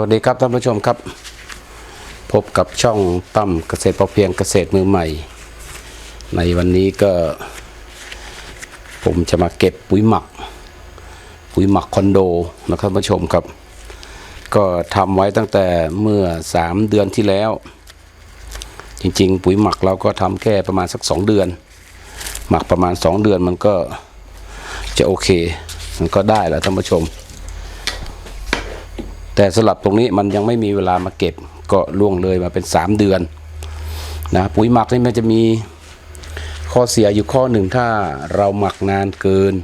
วัสดีครับท่านผู้ชมครับ พบกับช่องตั้มเกษตรพอเพียงเกษตรมือใหม่ ในวันนี้ก็ ผมจะมาเก็บปุ๋ยหมัก ปุ๋ยหมักคอนโดนะครับท่านผู้ชมครับ ก็ทำไว้ตั้งแต่เมื่อ 3 เดือนที่แล้ว จริงๆ ปุ๋ยหมักเราก็ทำแค่ประมาณสัก 2 เดือน หมักประมาณ 2 เดือนมันก็จะโอเค มันก็ได้แล้วท่านผู้ชม แต่สลับตรงนี้มันยังไม่มีเวลามาเก็บก็ล่วงเลยมาเป็น 3 เดือนนะปุ๋ยหมักนี่มันจะมีข้อเสียอยู่ข้อหนึ่งถ้าเราหมักนานเกิน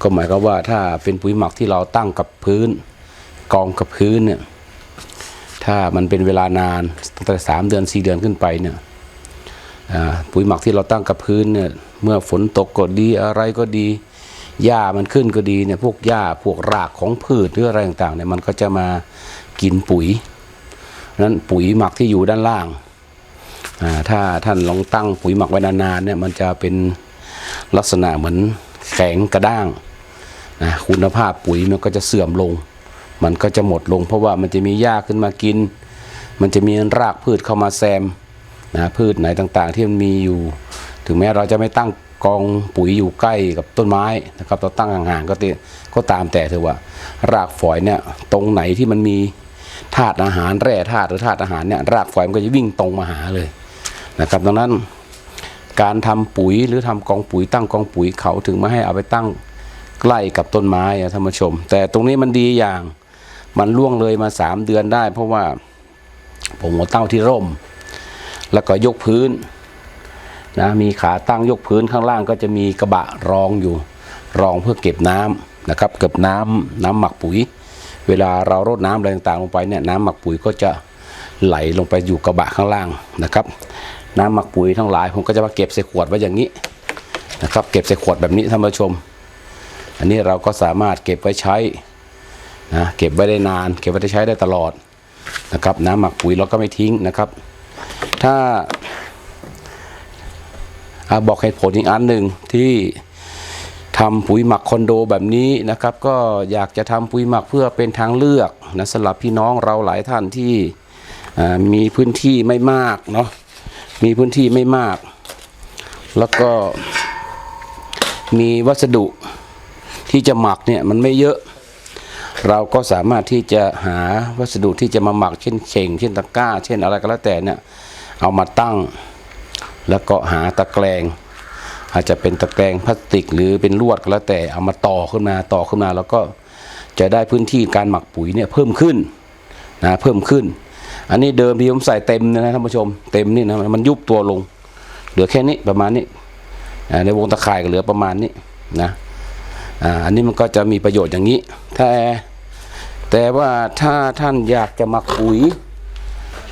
ก็หมายความว่าถ้าเป็นปุ๋ยหมักที่เราตั้งกับพื้น กองกับพื้นเนี่ยถ้ามันเป็นเวลานานตั้งแต่สามเดือนสี่เดือนขึ้นไปเนี่ยปุ๋ยหมักที่เราตั้งกับพื้นเนี่ยเมื่อฝนตกก็ดีอะไรก็ดี หญ้ามันขึ้นก็ดีเนี่ยพวกหญ้าพวกรากของพืชหรืออะไรต่างๆเนี่ยมันก็จะมากินปุ๋ยนั้นปุ๋ยหมักที่อยู่ด้านล่างอ่าถ้าท่านลองตั้งปุ๋ยหมักไว้นานๆเนี่ยมันจะเป็นลักษณะเหมือนแข็งกระด้างนะคุณภาพปุ๋ยมันก็จะเสื่อมลง มันก็จะหมดลง เพราะว่ามันจะมีหญ้าขึ้นมากิน มันจะมีรากพืชเข้ามาแซมนะพืชไหนต่างๆ ที่มันมีอยู่ ถึงแม้เราจะไม่ตั้ง กองปุ๋ยอยู่ใกล้กับต้นไม้นะครับเราตั้งห่างๆก็ติก็ตามแต่เถอะว่า รากฝอยเนี่ยตรงไหนที่มันมีธาตุอาหารแร่ธาตุหรือธาตุอาหารเนี่ยรากฝอยมันก็จะวิ่งตรงมาหาเลยนะครับดังนั้นการทำปุ๋ยหรือทำกองปุ๋ยตั้งกองปุ๋ยเขาถึงไม่ให้เอาไปตั้งใกล้กับต้นไม้ท่านผู้ชม แต่ตรงนี้มันดีอย่างมันล่วงเลยมาสามเดือนได้ เพราะว่าผมเอาตั้งที่ร่ม แล้วก็ยกพื้น นะมีขาตั้งยกพื้นข้างล่างก็จะมีกระบะรองอยู่ รองเพื่อเก็บน้ำนะครับเก็บน้ำน้ำหมักปุ๋ย เวลาเรารดน้ำอะไรต่างๆลงไปเนี่ยน้ำหมักปุ๋ยก็จะไหลลงไปอยู่กระบะข้างล่างนะครับ น้ำหมักปุ๋ยทั้งหลายผมก็จะมาเก็บใส่ขวดไว้อย่างนี้นะครับ เก็บใส่ขวดแบบนี้ท่านผู้ชม อันนี้เราก็สามารถเก็บไว้ใช้นะเก็บไว้ได้นาน เก็บไว้ได้ใช้ได้ตลอดนะครับ น้ำหมักปุ๋ยเราก็ไม่ทิ้งนะครับ ถ้า บอกเหตุผลอีกอันหนึ่งที่ทำปุ๋ยหมักคอนโดแบบนี้นะครับ ก็อยากจะทำปุ๋ยหมักเพื่อเป็นทางเลือกนะสำหรับพี่น้องเราหลายท่านที่มีพื้นที่ไม่มากเนาะมีพื้นที่ไม่มาก แล้วก็มีวัสดุที่จะหมักเนี่ยมันไม่เยอะ เราก็สามารถที่จะหาวัสดุที่จะมาหมักเช่นเข่ง เช่นตะกร้า เช่นอะไรก็แล้วแต่เนี่ยเอามาตั้ง แล้วก็หาตะแกรงอาจจะเป็นตะแกรงพลาสติก หรือเป็นลวดก็แล้วแต่เอามาต่อขึ้นมาต่อขึ้นมาแล้วก็จะได้พื้นที่การหมักปุ๋ยเนี่ยเพิ่มขึ้นนะเพิ่มขึ้น อันนี้เดิมที่ผมใส่เต็มนะท่านผู้ชมเต็มนี่นะมันยุบตัวลง เหลือแค่นี้ประมาณนี้ในวงตะข่ายก็เหลือประมาณนี้นะอันนี้มันก็จะมีประโยชน์อย่างนี้แต่แต่ว่าถ้าท่านอยากจะหมักปุ๋ย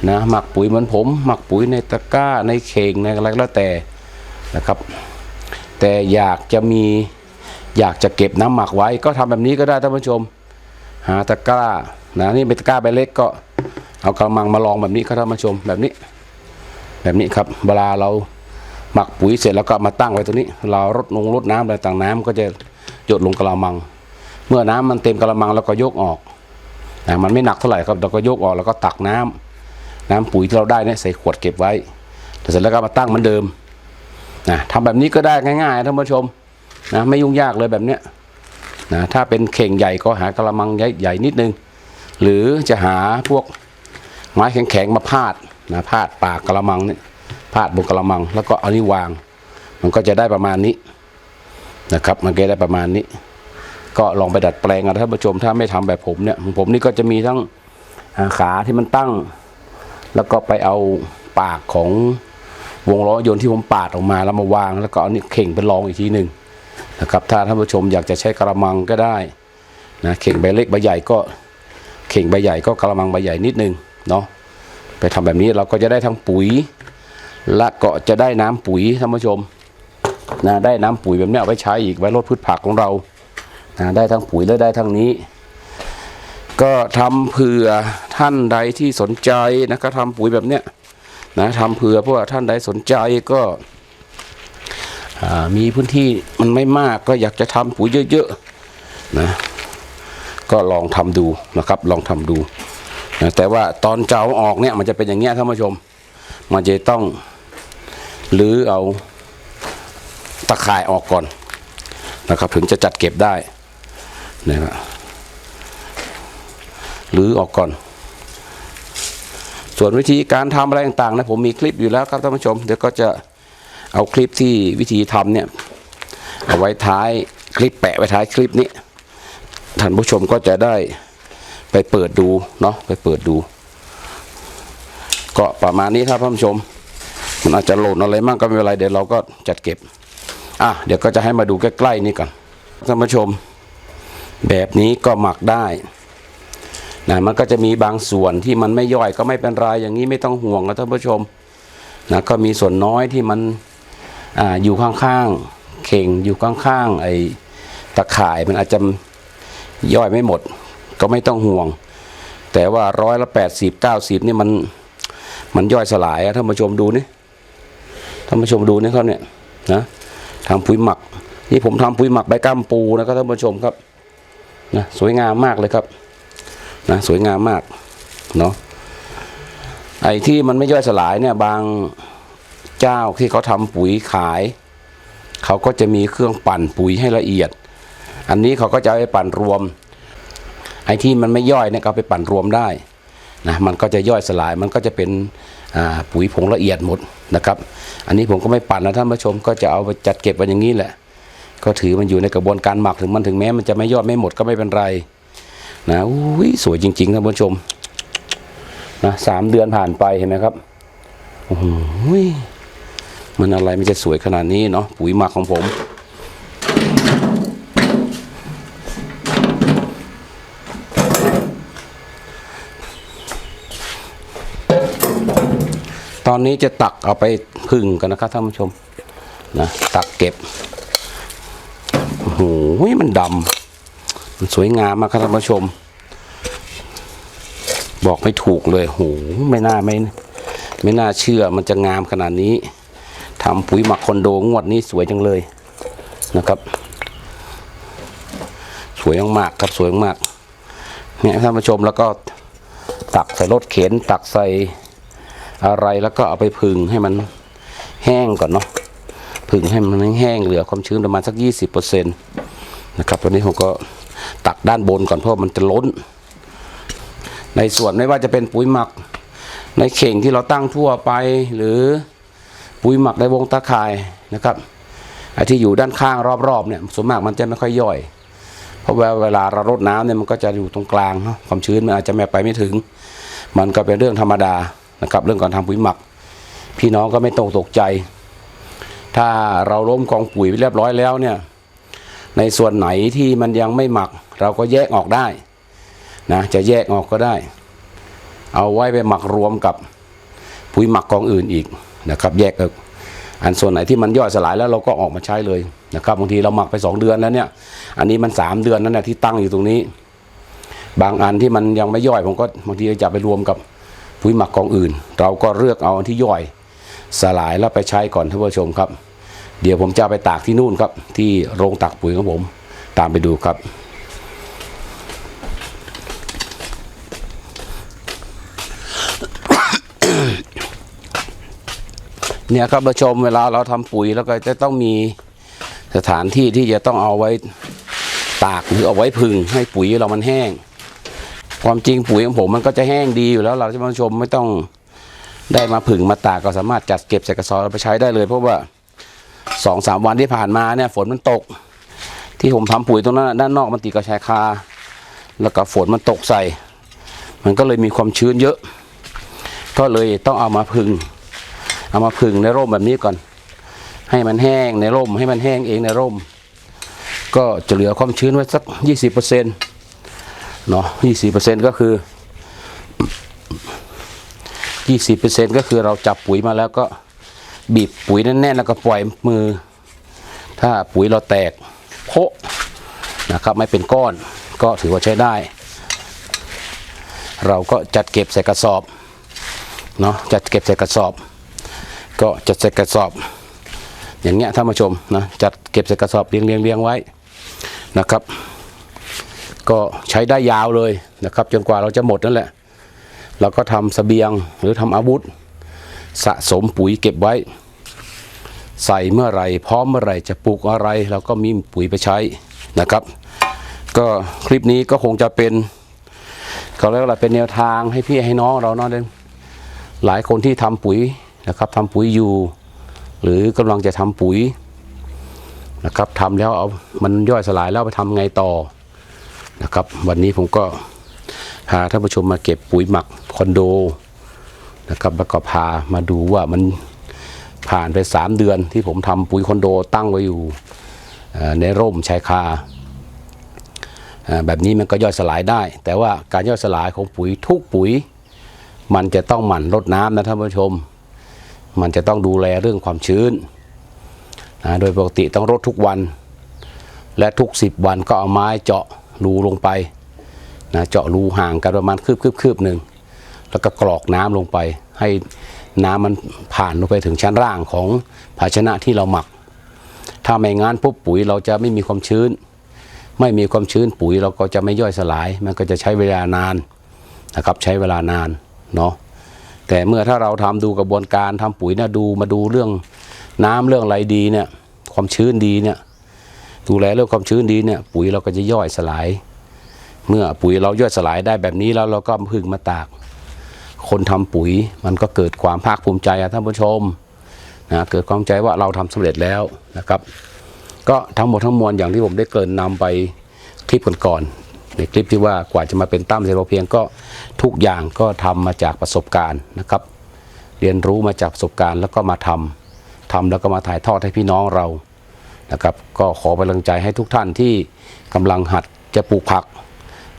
นะหมักปุ๋ยเหมือนผม หมักปุ๋ยในตะกร้าในเข่งในอะไรก็แล้วแต่นะครับ แต่อยากจะมีอยากจะเก็บน้ำหมักไว้ ก็ทำแบบนี้ก็ได้ท่านผู้ชม หาตะกร้านะนี่เป็นตะกร้าใบเล็กก็เอากระมังมาลองแบบนี้ครับท่านผู้ชมแบบนี้ แบบนี้ครับ เวลาเราหมักปุ๋ยเสร็จแล้วก็มาตั้งไว้ตรงนี้ เรารดลงรดน้ำอะไรต่างน้ำก็จะหยดลงกระมัง เมื่อน้ำมันเต็มกระมังเราก็ยกออกนะมันไม่หนักเท่าไหร่ครับเราก็ยกออกแล้วก็ตักน้ำ น้ำปุ๋ยที่เราได้เนี่ยใส่ขวดเก็บไว้แต่เสร็จแล้วก็มาตั้งเหมือนเดิมนะทำแบบนี้ก็ได้ง่ายๆท่านผู้ชมนะไม่ยุ่งยากเลยแบบเนี้ยนะถ้าเป็นเข่งใหญ่ก็หากระมังใหญ่ใหญ่นิดนึง หรือจะหาพวกไม้แข็งๆมาพาดนะพาดปากกระมังเนี่ยพาดบนกระมัง แล้วก็เอานี่วาง มันก็จะได้ประมาณนี้นะครับมันก็ได้ประมาณนี้ ก็ลองไปดัดแปลงกันท่านผู้ชมถ้าไม่ทำแบบผมเนี่ยของผมนี่ก็จะมีทั้งขาที่มันตั้ง แล้วก็ไปเอาปากของวงล้อยนที่ผมปาดออกมาแล้วมาวาง แล้วก็เอานี่เข่งไปรองอีกทีหนึ่งนะครับถ้าท่านผู้ชมอยากจะใช้กระมังก็ได้นะเข่งใบเล็กใบใหญ่ก็เข่งใบใหญ่ก็กระมังใบใหญ่นิดนึงเนาะไปทำแบบนี้เราก็จะได้ทั้งปุ๋ย และก็จะได้น้ำปุ๋ยท่านผู้ชมนะได้น้ำปุ๋ยแบบนี้เอาไว้ใช้อีกไว้ลดพืชผักของเรานะได้ทั้งปุ๋ยและได้ทั้งนี้ ก็ทำเผื่อท่านใดที่สนใจนะก็ทำปุ๋ยแบบเนี้ยนะทำเผื่อเพราะว่าท่านใดสนใจก็มีพื้นที่มันไม่มากก็อยากจะทำปุ๋ยเยอะๆนะก็ลองทำดูนะครับลองทำดูนะแต่ว่าตอนเจ้าออกเนี่ยมันจะเป็นอย่างเงี้ยท่านผู้ชม มันจะต้องหรือเอาตะข่ายออกก่อนนะครับถึงจะจัดเก็บได้นะครับ หรือออกก่อน ส่วนวิธีการทำอะไรต่างๆนะผมมีคลิปอยู่แล้วครับท่านผู้ชมเดี๋ยวก็จะเอาคลิปที่วิธีทำเนี่ยเอาไว้ท้ายคลิปแปะไว้ท้ายคลิปนี้ท่านผู้ชมก็จะได้ไปเปิดดูเนาะไปเปิดดู ก็ประมาณนี้ครับท่านผู้ชม มันอาจจะหล่นอะไรมั่งก็ไม่เป็นไรเดี๋ยวเราก็จัดเก็บอะเดี๋ยวก็จะให้มาดูใกล้ๆนี่ก่อนท่านผู้ชม แบบนี้ก็หมักได้ นะมันก็จะมีบางส่วนที่มันไม่ย่อยก็ไม่เป็นไรอย่างนี้ไม่ต้องห่วงนะท่านผู้ชมนะก็มีส่วนน้อยที่มันออยู่ข้างๆเข่งอยู่ข้างๆไอ้ตะข่ายมันอาจจะย่อยไม่หมด ก็ไม่ต้องห่วง แต่ว่าร้อยละแปดสิบเก้าสิบนี่มันมันย่อยสลายอะท่านผู้ชมดูนี่ท่านผู้ชมดูนี่ครับเนี่ยนะทำปุ๋ยหมัก นี่ผมทำปุ๋ยหมักใบก้ามปูนะครับท่านผู้ชมครับนะสวยงามมากเลยครับ นะสวยงามมากเนาะไอ้ที่มันไม่ย่อยสลายเนี่ยบางเจ้าที่เขาทำปุ๋ยขาย เขาก็จะมีเครื่องปั่นปุ๋ยให้ละเอียด อันนี้เขาก็จะเอาไปปั่นรวม ไอ้ที่มันไม่ย่อยเนี่ยเอาไปปั่นรวมได้นะมันก็จะย่อยสลายมันก็จะเป็นปุ๋ยผงละเอียดหมดนะครับ อันนี้ผมก็ไม่ปั่นนะท่านผู้ชมก็จะเอาไปจัดเก็บไว้อย่างนี้แหละ ก็ถือมันอยู่ในกระบวนการหมักถึงมันถึงแม้มันจะไม่ยอดไม่หมดก็ไม่เป็นไร นะอุ้ยสวยจริงๆท่านผู้ชมนะสามเดือนผ่านไปเห็นไหมครับโอ้โหมันอะไรมันจะสวยขนาดนี้เนาะปุ๋ยหมักของผมตอนนี้จะตักเอาไปพึ่งกันนะครับท่านผู้ชมนะตักเก็บโอ้โหมันดำ สวยงามมากครับท่านผู้ชม บอกไม่ถูกเลยโหไม่น่าไม่ไม่น่าเชื่อมันจะงามขนาดนี้ทำปุ๋ยหมักคอนโดงวดนี้สวยจังเลยนะครับ สวยมากครับสวยมากเนี่ยท่านผู้ชมแล้วก็ตักใส่รถเข็น ตักใส่อะไรแล้วก็เอาไปผึ่งให้มันแห้งก่อนเนาะผึ่งให้มันแห้งเหลือความชื้นประมาณสักยี่สิบเปอร์เซ็นต์นะครับวันนี้ผมก็ ตักด้านบนก่อนเพราะมันจะล้น ในส่วนไม่ว่าจะเป็นปุ๋ยหมัก ในเข่งที่เราตั้งทั่วไป หรือปุ๋ยหมักในวงตะข่ายนะครับไอ้ที่อยู่ด้านข้างรอบๆเนี่ยส่วนมากมันจะไม่ค่อยย่อย เพราะเวลาเรารดน้ำเนี่ยมันก็จะอยู่ตรงกลางเนาะความชื้นมันอาจจะไม่ไปไม่ถึง มันก็เป็นเรื่องธรรมดานะครับเรื่องการทำปุ๋ยหมัก พี่น้องก็ไม่ต้องตกใจ ถ้าเราล้มกองปุ๋ยไปเรียบร้อยแล้วเนี่ย ในส่วนไหนที่มันยังไม่หมัก เราก็แยกออกได้นะจะแยกออกก็ได้ เอาไว้ไปหมักรวมกับปุ๋ยหมักกองอื่นอีกนะครับ แยกออกอันส่วนไหนที่มันย่อยสลายแล้วเราก็ออกมาใช้เลยนะครับบางทีเราหมักไปสองเดือนแล้วเนี่ยอันนี้มันสามเดือนนั่นแหละที่ตั้งอยู่ตรงนี้ บางอันที่มันยังไม่ย่อยผมก็บางทีจะไปรวมกับปุ๋ยหมักกองอื่น เราก็เลือกเอาอันที่ย่อยสลายแล้วไปใช้ก่อนท่านผู้ชมครับ เดี๋ยวผมจะไปตากที่นู่นครับ ที่โรงตากปุ๋ยของผม ตามไปดูครับ เนี่ยครับผู้ชมเวลาเราทำปุ๋ยแล้วก็จะต้องมีสถานที่ที่จะต้องเอาไว้ตากหรือเอาไว้พึ่งให้ปุ๋ยเรามันแห้ง ความจริงปุ๋ยของผมมันก็จะแห้งดีอยู่แล้วเราจะมาชมไม่ต้องได้มาผึ่งมาตากก็สามารถจัดเก็บใส่กระสอบไปใช้ได้เลยเพราะว่า สองสามวันที่ผ่านมาเนี่ยฝนมันตก ที่ผมทำปุ๋ยตรงนั้นด้านนอกมันติดกับชายคา แล้วก็ฝนมันตกใส่ มันก็เลยมีความชื้นเยอะ ก็เลยต้องเอามาผึ่ง เอามาผึ่งในร่มแบบนี้ก่อน ให้มันแห้งในร่ม ให้มันแห้งเองในร่ม ก็จะเหลือความชื้นไว้สักยี่สิบเปอร์เซ็นต์เนาะยี่สิบเปอร์เซ็นก็คือยี่สิบเปอร์เซ็นก็คือเราจับปุ๋ยมาแล้วก็ บีบปุ๋ยแน่นๆแล้วก็ปล่อยมือ ถ้าปุ๋ยเราแตกโพะนะครับไม่เป็นก้อนก็ถือว่าใช้ได้ เราก็จัดเก็บใส่กระสอบเนาะจัดเก็บใส่กระสอบ ก็จัดใส่กระสอบ อย่างเงี้ยท่านผู้ชมนะจัดเก็บใส่กระสอบเรียงเรียงเรียงไว้นะครับ ก็ใช้ได้ยาวเลยนะครับ จนกว่าเราจะหมดนั่นแหละแล้วก็ทำเสบียงหรือทำอาวุธ สะสมปุ๋ยเก็บไว้ ใส่เมื่อไรพร้อมเมื่อไรจะปลูกอะไรเราก็มีปุ๋ยไปใช้นะครับ ก็คลิปนี้ก็คงจะเป็นเขาเรียกว่าอะไรเป็นแนวทางให้พี่ให้น้องเราเนาะเด้หลายคนที่ทำปุ๋ยนะครับทำปุ๋ยอยู่ หรือกำลังจะทำปุ๋ยนะครับทำแล้วเอามันย่อยสลายแล้วไปทำไงต่อนะครับ วันนี้ผมก็พาท่านผู้ชมมาเก็บปุ๋ยหมักคอนโด นะครับแล้วก็พามาดูว่ามันผ่านไปสามเดือนที่ผมทำปุ๋ยคอนโดตั้งไว้อยู่ในร่มชายคาอ่าแบบนี้มันก็ย่อยสลายได้ แต่ว่าการย่อยสลายของปุ๋ยทุกปุ๋ย มันจะต้องหมั่นรดน้ำนะท่านผู้ชม มันจะต้องดูแลเรื่องความชื้นนะโดยปกติต้องรดทุกวัน และทุก 10 วันก็เอาไม้เจาะรูลงไปนะเจาะรูห่างกันประมาณคืบคืบคืบหนึ่ง แล้วก็กรอกน้ำลงไป ให้น้ำมันผ่านลงไปถึงชั้นล่างของภาชนะที่เราหมัก ถ้าไม่งั้นปุ๊บปุ๋ยเราจะไม่มีความชื้น ไม่มีความชื้นปุ๋ยเราก็จะไม่ย่อยสลาย มันก็จะใช้เวลานานนะครับใช้เวลานานเนาะแต่เมื่อถ้าเราทำดูกระบวนการทำปุ๋ยเนี่ยดูมาดูเรื่องน้ำเรื่องอะไรดีเนี่ยความชื้นดีเนี่ยดูแลเรื่องความชื้นดีเนี่ยปุ๋ยเราก็จะย่อยสลาย เมื่อปุ๋ยเราย่อยสลายได้แบบนี้แล้วเราก็พึ่งมาตาก คนทำปุ๋ยมันก็เกิดความภาคภูมิใจอะท่านผู้ชมนะเกิดความใจว่าเราทำสำเร็จแล้วนะครับ ก็ทั้งหมดทั้งมวลอย่างที่ผมได้เกริ่นนำไปคลิปก่อนๆในคลิปที่ว่ากว่าจะมาเป็นตั้มเซโรเพียงก็ทุกอย่างก็ทำมาจากประสบการณ์นะครับ เรียนรู้มาจากประสบการณ์แล้วก็มาทำทำแล้วก็มาถ่ายทอดให้พี่น้องเรานะครับ ก็ขอเป็นกำลังใจให้ทุกท่านที่กำลังหัดจะปลูกผัก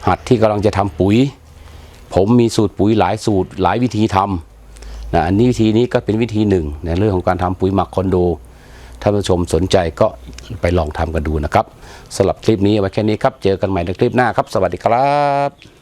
หัดที่กำลังจะทำปุ๋ย ผมมีสูตรปุ๋ยหลายสูตรหลายวิธีทำนะอันนี้วิธีนี้ก็เป็นวิธีหนึ่งในเรื่องของการทำปุ๋ยหมักคอนโดท่านผู้ชมสนใจก็ไปลองทำกันดูนะครับสำหรับคลิปนี้ไว้แค่นี้ครับ เจอกันใหม่ในคลิปหน้าครับ สวัสดีครับ